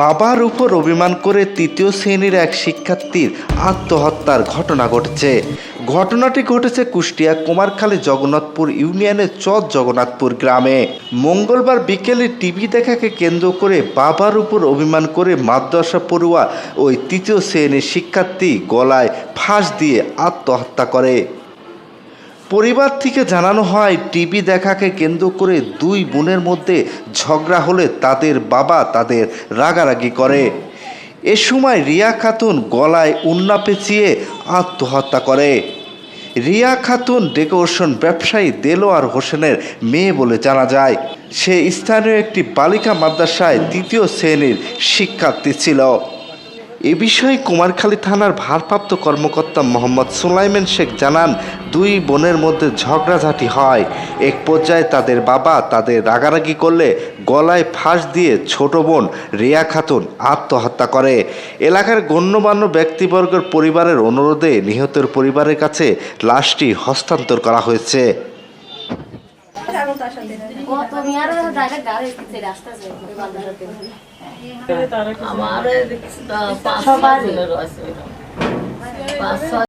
বাবার উপর অভিমান করে তৃতীয় শ্রেণির এক শিক্ষার্থীর আত্মহত্যার ঘটনা ঘটেছে। ঘটনাটি ঘটেছে কুষ্টিয়া কুমারখালী জগন্নাথপুর ইউনিয়নের চর জগন্নাথপুর গ্রামে। মঙ্গলবার বিকেলে টিভি দেখাকে কেন্দ্র করে বাবার উপর অভিমান করে মাদ্রাসা পড়ুয়া ওই তৃতীয় শ্রেণির শিক্ষার্থী গলায় ফাঁস দিয়ে আত্মহত্যা করে। পরিবার থেকে জানানো হয়, টিভি দেখাকে কেন্দ্র করে দুই বোনের মধ্যে ঝগড়া হলে তাদের বাবা তাদের রাগারাগি করে। এ সময় রিয়া খাতুন গলায় উন্না পেঁচিয়ে আত্মহত্যা করে। রিয়া খাতুন ডেকোরেশন ব্যবসায়ী দেলোয়ার হোসেনের মেয়ে বলে জানা যায়, সে স্থানীয় একটি বালিকা মাদ্রাসায় তৃতীয় শ্রেণির শিক্ষার্থী ছিল। এ বিষয়ে কুমারখালী থানার ভারপ্রাপ্ত কর্মকর্তা মোহাম্মদ সুলাইমান শেখ জানান, দুই বোনের মধ্যে ঝগড়াঝাটি হয়। এক পর্যায়ে তাদের বাবা তাদের রাগারাগি করলে গলায় ফাঁস দিয়ে ছোট বোন রিয়া খাতুন আত্মহত্যা করে। এলাকার গণ্যমান্য ব্যক্তিবর্গের পরিবারের অনুরোধে নিহতের পরিবারের কাছে লাশটি হস্তান্তর করা হয়েছে। আমার পাঁচ